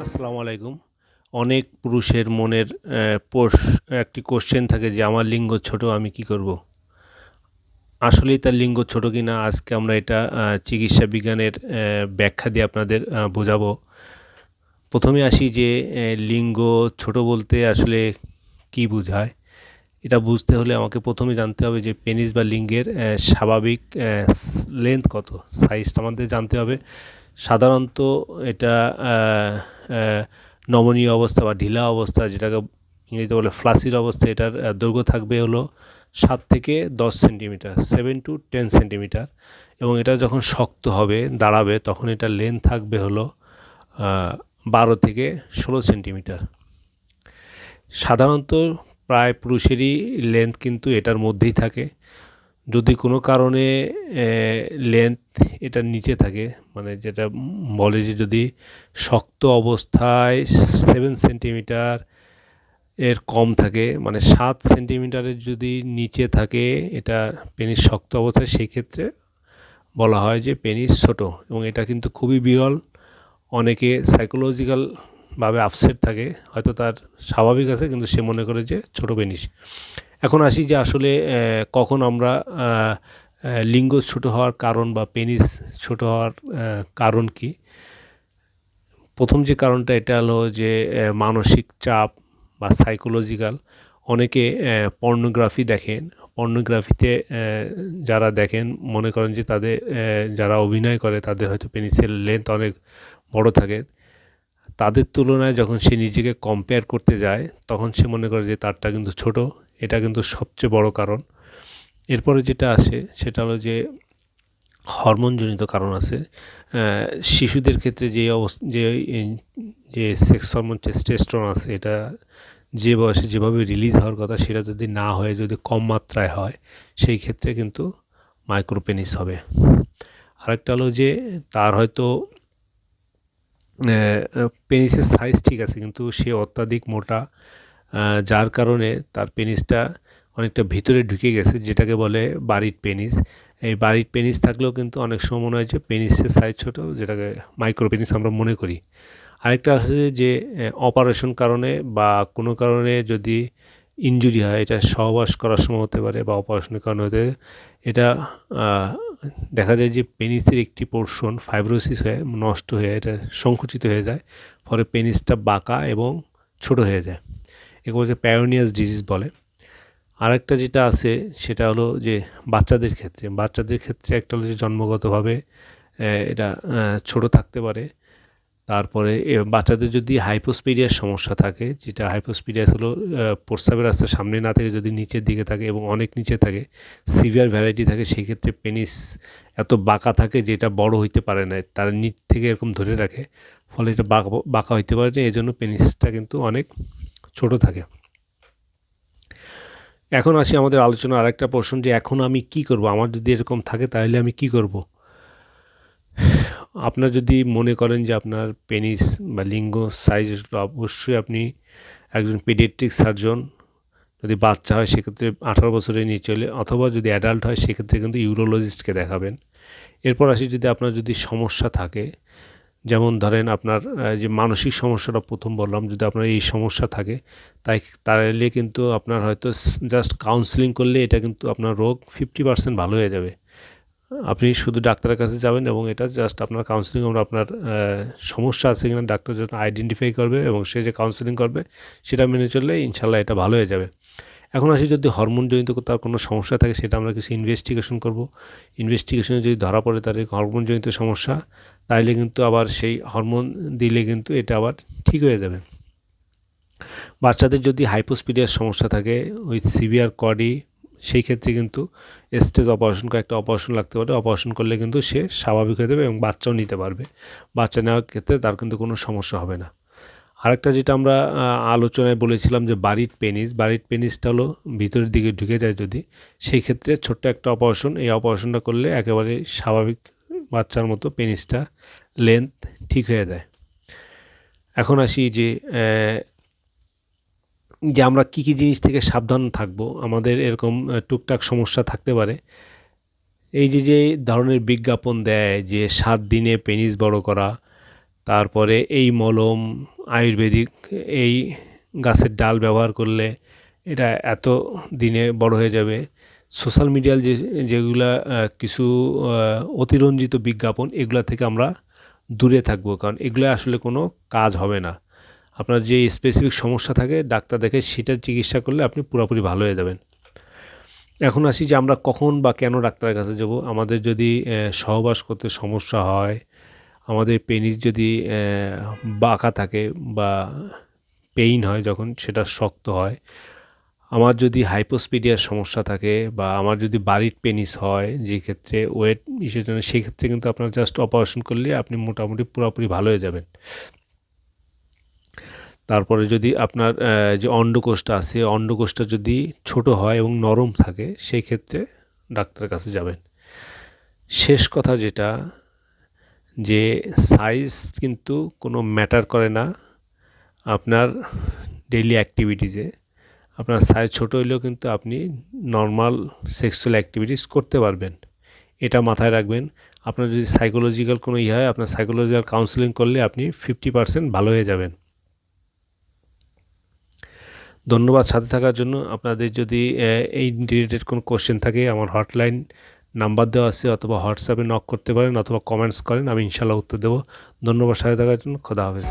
আসসালামু আলাইকুম। অনেক পুরুষের মনের পোষ- একটি কোশ্চেন থাকে যে, আমার লিঙ্গ ছোট, আমি কি করব? আসলেই তার লিঙ্গ ছোট কি না আজকে আমরা এটা চিকিৎসা বিজ্ঞানের ব্যাখ্যা দিয়ে আপনাদের বোঝাবো। প্রথমে আসি যে লিঙ্গ ছোট বলতে আসলে কি বোঝায়? এটা বুঝতে হলে আমাকে প্রথমে জানতে হবে যে পেনিস বা লিঙ্গের স্বাভাবিক লেন্থ কত? সাইজটা আমাদের জানতে হবে। সাধারণত এটা নমনীয় অবস্থা বা ঢিলা অবস্থা, যেটাকে ইংরেজিতে বলে ফ্লাসির অবস্থা, এটার দৈর্ঘ্য থাকবে হলো সাত থেকে দশ centimetre seven to ten centimetre এবং এটা যখন শক্ত হবে, দাঁড়াবে, তখন এটা লেন্থ থাকবে হলো বারো থেকে ষোলো সেন্টিমিটার সাধারণত প্রায় পুরুষেরই লেন্থ কিন্তু এটার মধ্যেই থাকে। যদি কোনো কারণে লেন্থ এটার নিচে থাকে মানে যেটা বলে যে যদি শক্ত অবস্থায় সেভেন সেন্টিমিটার এর কম থাকে মানে সাত সেন্টিমিটারের যদি নিচে থাকে, এটা পেনিস শক্ত অবস্থায় সেই ক্ষেত্রে বলা হয় যে পেনিস ছোট। এবং এটা কিন্তু খুবই বিরল। অনেকে সাইকোলজিক্যালভাবে আপসেট থাকে, হয়তো তার স্বাভাবিক আছে, কিন্তু সে মনে করে যে ছোট পেনিস এখন আসি যে আসলে কখন আমরা লিঙ্গ ছোট হওয়ার কারণ বা পেনিস ছোট হওয়ার কারণ কি? প্রথম যে কারণটা, এটা হলো যে মানসিক চাপ বা সাইকোলজিক্যাল অনেকে পর্নোগ্রাফি দেখেন। পর্নোগ্রাফিতে যারা দেখেন, মনে করেন যে তাদের যারা অভিনয় করে, তাদের হয়তো পেনিসের লেন্থ অনেক বড় থাকে। তাদের তুলনায় যখন সে নিজেকে কম্পেয়ার করতে যায়, তখন সে মনে করে যে তারটা কিন্তু ছোট, এটা কিন্তু সবচেয়ে বড় কারণ। এরপরে যেটা আসে, সেটা হলো যে হরমোনজনিত কারণ আছে। শিশুদের ক্ষেত্রে যে অবস্থা, যে যে সেক্স হরমোন টেস্টোস্টেরন আছে, এটা যে বয়সে যেভাবে রিলিজ হওয়ার কথা, সেটা যদি না হয়ে, যদি কম মাত্রায় হয়, সেই ক্ষেত্রে কিন্তু মাইক্রোপেনিস হবে। আরেকটা হলো যে তার হয়তো পেনিসের সাইজ ঠিক আছে, কিন্তু সে অত্যাধিক মোটা। যার কারণে তার পেনিসটা অনেকটা ভিতরে ঢুকে গেছে, যেটাকে বলে বাড়ির পেনিস। এই বাড়ির পেনিস থাকলেও কিন্তু অনেক সময় মনে হয় যে পেনিসের সাইজ ছোট, যেটাকে মাইক্রো পেনিস আমরা মনে করি। আরেকটা আছে যে অপারেশন কারণে বা কোনো কারণে যদি ইনজুরি হয়, এটা সহবাস করার সময় হতে পারে বা অপারেশনের কারণে হতে এটা দেখা যায় যে পেনিসের একটি পোর্শন ফাইব্রোসিস হয়ে, নষ্ট হয়ে, এটা সংকুচিত হয়ে যায়, ফলে পেনিসটা বাঁকা এবং ছোট হয়ে যায়। একে বলছে প্যারোনিয়াস ডিজিজ বলে। আরেকটা যেটা আছে, সেটা হলো যে বাচ্চাদের ক্ষেত্রে। বাচ্চাদের ক্ষেত্রে একটা হলো যে জন্মগতভাবে এটা ছোট থাকতে পারে। তারপরে বাচ্চাদের যদি হাইপোস্পিডিয়ার সমস্যা থাকে, যেটা হাইপোস্পিডিয়াস হলো প্রস্রাবের রাস্তার সামনে না থেকে যদি নিচের দিকে থাকে এবং অনেক নিচে থাকে সিভিয়ার ভ্যারাইটি থাকে সেই ক্ষেত্রে পেনিস এত বাঁকা থাকে যেটা বড় হইতে পারে না, তার নিচ থেকে এরকম ধরে রাখে, ফলে এটা বাঁকা বাঁকা হইতে পারে না এই জন্য পেনিসটা কিন্তু অনেক ছোট থাকে। এখন আসি আমাদের আলোচনার আরেকটা প্রশ্ন যে, এখন আমি কি করব? আমার যদি এরকম থাকে, তাহলে আমি কি করব? আপনার যদি মনে করেন যে আপনার পেনিস বা লিঙ্গ সাইজ অবশ্যই আপনি একজন পেডিয়াট্রিক সার্জন যদি বাচ্চা হয় সেক্ষেত্রে আঠারো বছরের নিচে হলে অথবা যদি অ্যাডাল্ট হয় সেক্ষেত্রে কিন্তু ইউরোলজিস্টকে দেখাবেন। এরপর আসি যদি আপনার যদি সমস্যা থাকে, যেমন ধরেন আপনার যে মানসিক সমস্যাটা প্রথম বললাম, যদি আপনার এই সমস্যা থাকে, তাই তাহলে কিন্তু আপনার হয়তো জাস্ট কাউন্সিলিং করলে এটা কিন্তু আপনার রোগ ফিফটি পার্সেন্ট ভালো হয়ে যাবে। আপনি শুধু ডাক্তারের কাছে যাবেন এবং এটা জাস্ট আপনার কাউন্সিলিং আমরা আপনার সমস্যা আছে কিনা ডাক্তার যখন আইডেন্টিফাই করবে এবং সে যে কাউন্সিলিং করবে, সেটা মেনে চললে ইনশাল্লাহ এটা ভালো হয়ে যাবে। এখন আসি যদি হরমোনজনিত তার কোনো সমস্যা থাকে, সেটা আমরা কিছু ইনভেস্টিগেশন করব। ইনভেস্টিগেশনে যদি ধরা পড়ে তার হরমোনজনিত সমস্যা, তাইলে কিন্তু আবার সেই হরমোন দিলে কিন্তু এটা আবার ঠিক হয়ে যাবে। বাচ্চাদের যদি হাইপোস্পিডিয়ার সমস্যা থাকে ওই সিভিয়ার কডি সেই ক্ষেত্রে কিন্তু স্টেজ অপারেশন কয়েকটা অপারেশন লাগতে পারে। অপারেশন করলে কিন্তু সে স্বাভাবিক হয়ে যাবে এবং বাচ্চাও নিতে পারবে। বাচ্চা নেওয়ার ক্ষেত্রে তার কিন্তু কোনো সমস্যা হবে না। আরেকটা যেটা আমরা আলোচনায় বলেছিলাম যে বাড়ির পেনিস, বাড়ির পেনিসটা হলো ভিতরের দিকে ঢুকে যায় যদি, সেই ক্ষেত্রে ছোট্ট একটা অপারেশন, এই অপারেশনটা করলে একেবারে স্বাভাবিক বাচ্চার মতো পেনিসটা লেন্থ ঠিক হয়ে যায়। এখন আসি যে যে আমরা কী কী জিনিস থেকে সাবধান থাকব, আমাদের এরকম টুকটাক সমস্যা থাকতে পারে। এই যে যে ধরনের বিজ্ঞাপন দেয় যে সাত দিনে পেনিস বড় করা, তারপরে এই মলম, আয়ুর্বেদিক, এই গাছের ডাল ব্যবহার করলে এটা এত দিনে বড় হয়ে যাবে। সোশ্যাল মিডিয়ার যে, যেগুলা কিছু অতিরঞ্জিত বিজ্ঞাপন, এগুলা থেকে আমরা দূরে থাকব, কারণ এগুলো আসলে কোনো কাজ হবে না। আপনার যে স্পেসিফিক সমস্যা থাকে, ডাক্তার দেখে সেটার চিকিৎসা করলে আপনি পুরোপুরি ভালো হয়ে যাবেন। এখন আসি যে আমরা কখন বা কেন ডাক্তারের কাছে যাব। আমাদের যদি সহবাস করতে সমস্যা হয়, আমাদের পেনিস যদি বাঁকা থাকে বা পেইন হয় যখন সেটা শক্ত হয়, আমার যদি হাইপোস্পিডিয়ার সমস্যা থাকে বা আমার যদি বাড়ির পেনিস হয় যে ক্ষেত্রে ওয়েট, ইসের জন্য, সেই ক্ষেত্রে কিন্তু আপনার জাস্ট অপারেশন করলে আপনি মোটামুটি পুরোপুরি ভালো হয়ে যাবেন। তারপরে যদি আপনার যে অন্ডকোষটা আছে, অন্ডকোষটা যদি ছোট হয় এবং নরম থাকে, সেই ক্ষেত্রে ডাক্তারের কাছে যাবেন। শেষ কথা যেটা, যে সাইজ কিন্তু কোনো ম্যাটার করে না। আপনার ডেইলি অ্যাক্টিভিটিসে আপনার সাইজ ছোট হইলেও কিন্তু আপনি নর্মাল সেক্সুয়াল অ্যাক্টিভিটিস করতে পারবেন। এটা মাথায় রাখবেন। আপনার যদি সাইকোলজিক্যাল কোনো ইয়ে হয়, আপনার সাইকোলজিক্যাল কাউন্সিলিং করলে আপনি ফিফটি পার্সেন্ট ভালো হয়ে যাবেন। ধন্যবাদ সাথে থাকার জন্য। আপনাদের যদি এই রিলেটেড কোনো কোশ্চেন থাকে, আমার হটলাইন নাম্বার দেওয়া আছে অথবা হোয়াটসঅ্যাপে নক করতে পারেন অথবা কমেন্টস করেন, আমি ইনশাল্লাহ উত্তর দেবো। ধন্যবাদ সাথে থাকার জন্য। খোদা হাফেজ।